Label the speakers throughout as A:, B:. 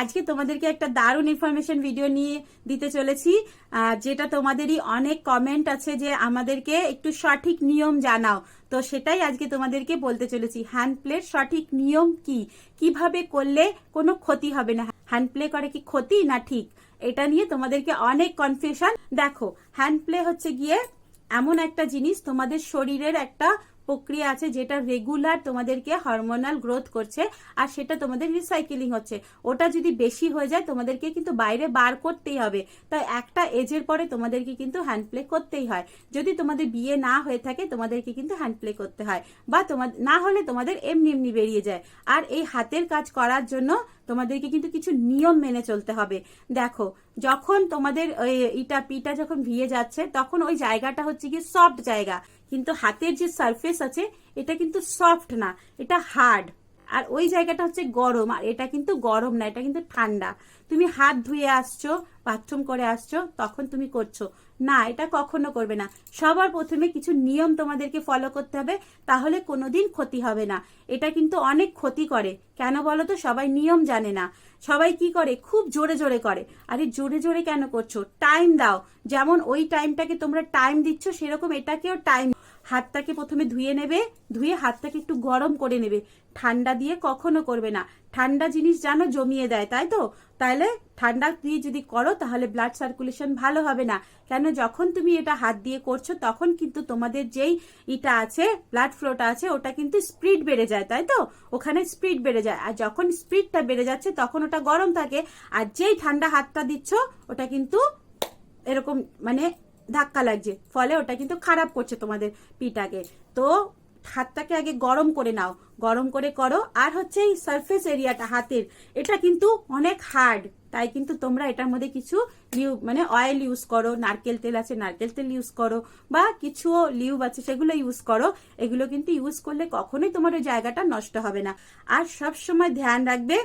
A: আজকে তোমাদেরকে একটা দারুণ ইনফরমেশন ভিডিও নিয়ে দিতে চলেছি। যেটা তোমাদেরই অনেক কমেন্ট আছে যে আমাদেরকে একটু সঠিক নিয়ম জানাও। তো সেটাই আজকে তোমাদেরকে বলতে চলেছি হ্যান্ড প্লের সঠিক নিয়ম কি? কীভাবে করলে কোনো ক্ষতি হবে না? হ্যান্ড প্লে করে কি ক্ষতি না ঠিক? এটা নিয়ে তোমাদেরকে অনেক কনফিউশন দেখো হ্যান্ড প্লে হচ্ছে গিয়ে এমন একটা জিনিস তোমাদের শরীরের একটা প্রক্রিয়া আছে যেটা রেগুলার তোমাদেরকে হরমোনাল গ্রোথ করছে আর সেটা তোমাদের রিসাইকেলিং হচ্ছে। ওটা যদি বেশি হয়ে যায়, তোমাদেরকে কিন্তু বাইরে বার করতেই হবে। তাই একটা এজের পরে তোমাদেরকে কিন্তু হ্যান্ড প্লে করতেই হয়। যদি তোমাদের বিয়ে না হয়ে থাকে, তোমাদেরকে কিন্তু হ্যান্ড প্লে করতে হয়। বা তোমার না হলে তোমাদের এমনি এমনি বেরিয়ে যায়। আর এই হাতের কাজ করার জন্য তোমাদেরকে কিন্তু কিছু নিয়ম মেনে চলতে হবে। দেখো, যখন তোমাদের ইটা পিটা যখন ভিয়ে যাচ্ছে, তখন ওই জায়গাটা হচ্ছে কি সফট জায়গা। কিন্তু হাতের যে সারফেস আছে, এটা কিন্তু সফট না, এটা হার্ড আর ওই জায়গাটা হচ্ছে গরম, আর এটা কিন্তু গরম না, এটা কিন্তু ঠান্ডা। তুমি হাত ধুয়ে আসছো বাথরুম করে আসছো, তখন তুমি করছ। না, এটা কখনো করবে না। সবার প্রথমে কিছু নিয়ম তোমাদেরকে ফলো করতে হবে, তাহলে কোনোদিন ক্ষতি হবে না। এটা কিন্তু অনেক ক্ষতি করে। কেন বলো তো? সবাই নিয়ম জানে না। সবাই কি করে? খুব জোরে জোরে করে। আরে জোরে জোরে কেন করছ? টাইম দাও। যেমন ওই টাইমটাকে তোমরা টাইম দিচ্ছ, সেরকম এটাকেও টাইম হাতটাকে প্রথমে ধুয়ে নেবে, ধুয়ে হাতটাকে একটু গরম করে নেবে। ঠান্ডা দিয়ে কখনো করবে না। ঠান্ডা জিনিস জানো জমিয়ে দেয়, তাই তো? তাহলে ঠান্ডা দিয়ে যদি করো, তাহলে ব্লাড সার্কুলেশন ভালো হবে না। কেন? যখন তুমি এটা হাত দিয়ে করছ, তখন কিন্তু তোমাদের যেই ইটা আছে ব্লাড ফ্লোটা আছে, ওটা কিন্তু স্পিড বেড়ে যায়, তাই তো? ওখানে স্পিড বেড়ে যায়। আর যখন স্পিডটা বেড়ে যাচ্ছে, তখন ওটা গরম থাকে। আর যেই ঠান্ডা হাতটা দিচ্ছ, ওটা কিন্তু এরকম মানে ধাক্কা লাগছে। ফলে ওটা কিন্তু খারাপ করছে তোমাদের পিটাকে তো হাতটাকে আগে গরম করে নাও। গরম করে করো। আর হচ্ছে এই সারফেস এরিয়াটা হাতের, এটা কিন্তু অনেক হার্ড তাই কিন্তু তোমরা এটার মধ্যে কিছু লিউ মানে অয়েল ইউজ করো। নারকেল তেল আছে, নারকেল তেল ইউজ করো। বা কিছু লিউব আছে, সেগুলো ইউজ করো। এগুলো কিন্তু ইউজ করলে কখনোই তোমার ওই জায়গাটা নষ্ট হবে না। আর সব সময় ধ্যান রাখবে,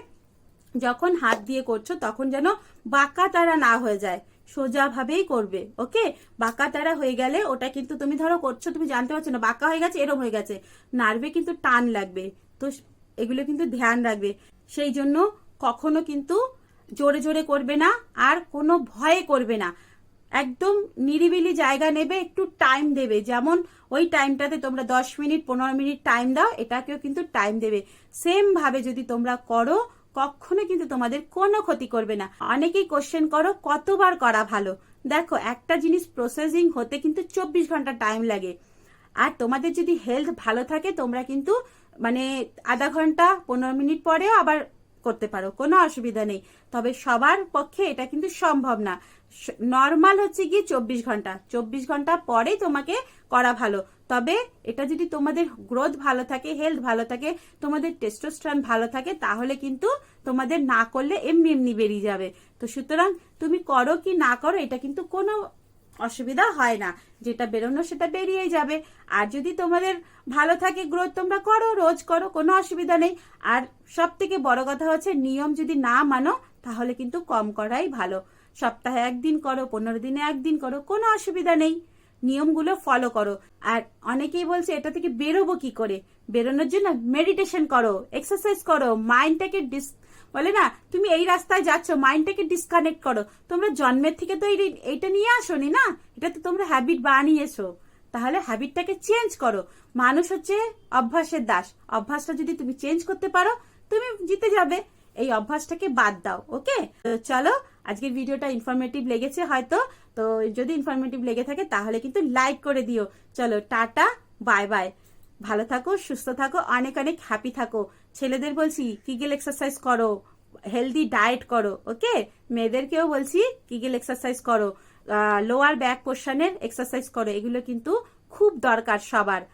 A: যখন হাত দিয়ে করছ, তখন যেন বাঁকা তারা না হয়ে যায়। সোজাভাবেই করবে ওকে বাঁকা তারা হয়ে গেলে ওটা কিন্তু তুমি ধরো করছ, তুমি জানতে পারছ না, বাঁকা হয়ে গেছে, এরম হয়ে গেছে। নার্ভে কিন্তু টান লাগবে, তো এগুলো কিন্তু ধ্যান রাখবে। সেই জন্য কখনো কিন্তু জোরে জোরে করবে না, আর কোনো ভয়ে করবে না। একদম নিরিবিলি জায়গা নেবে, একটু টাইম দেবে। যেমন ওই টাইমটাতে তোমরা দশ মিনিট, পনেরো মিনিট টাইম দাও, এটাকেও কিন্তু টাইম দেবে। সেম ভাবে যদি তোমরা করো কখনো কিন্তু তোমাদের কোনো ক্ষতি করবে না। অনেকেই কোশ্চেন করো, কতবার করা ভালো? দেখো, একটা জিনিস প্রসেসিং হতে কিন্তু চব্বিশ ঘণ্টা টাইম লাগে। আর তোমাদের যদি হেলথ ভালো থাকে, তোমরা কিন্তু মানে আধা ঘণ্টা, পনেরো মিনিট পরেও আবার করতে পারো, কোনো অসুবিধা নেই। তবে সবার পক্ষে এটা কিন্তু সম্ভব না। নর্মাল হচ্ছে গিয়ে চব্বিশ ঘণ্টা। চব্বিশ ঘণ্টা পরেই তোমাকে করা ভালো। তবে এটা যদি তোমাদের গ্রোথ ভালো থাকে হেলথ ভালো থাকে, তোমাদের টেস্টোস্ট্রান ভালো থাকে, তাহলে কিন্তু তোমাদের না করলে এমনি এমনি বেরিয়ে যাবে। তো সুতরাং তুমি করো কি না করো, এটা কিন্তু কোনো অসুবিধা হয় না। যেটা বেরোনো সেটা বেরিয়েই যাবে। আর যদি তোমাদের ভালো থাকে গ্রোথ তোমরা করো, রোজ করো, কোনো অসুবিধা নেই। আর সব থেকে বড় কথা হচ্ছে, নিয়ম যদি না মানো, তাহলে কিন্তু কম করাই ভালো। সপ্তাহে একদিন করো, পনেরো দিনে একদিন করো, কোনো অসুবিধা নেই। নিয়মগুলো ফলো করো। আর অনেকেই বলছে, এটা থেকে বেরোবো কি করে? বেরোনোর জন্য মেডিটেশন করো এক্সারসাইজ করো মাইন্ডটাকে ডিস বলে না, তুমি এই রাস্তায় যাচ্ছ মাইন্ডটাকে ডিসকানেক্ট করো। তোমরা জন্মের থেকে তো এই- এইটা নিয়ে আসোনি না? এটা তো তোমরা হ্যাবিট বানিয়েছো। তাহলে হ্যাবিটটাকে চেঞ্জ করো। মানুষ হচ্ছে অভ্যাসের দাস। অভ্যাসটা যদি তুমি চেঞ্জ করতে পারো, তুমি জিতে যাবে। এই অভ্যাসটাকে বাদ দাও ওকে চলো, আজকের ভিডিওটা ইনফরমেটিভ লেগেছে হয়তো, তো যদি ইনফরমেটিভ লেগে থাকে তাহলে কিন্তু লাইক করে দিও। চলো, টাটা বাই বাই ভালো থাকো, সুস্থ থাকো, অনেক অনেক হ্যাপি থাকো। ছেলেদের বলছি কিগেল এক্সারসাইজ করো হেলদি ডায়েট করো ওকে মেয়েদেরকেও বলছি কিগেল এক্সারসাইজ করো। লোয়ার ব্যাক পোর্শনের এক্সারসাইজ করো, এগুলো কিন্তু খুব দরকার সবার।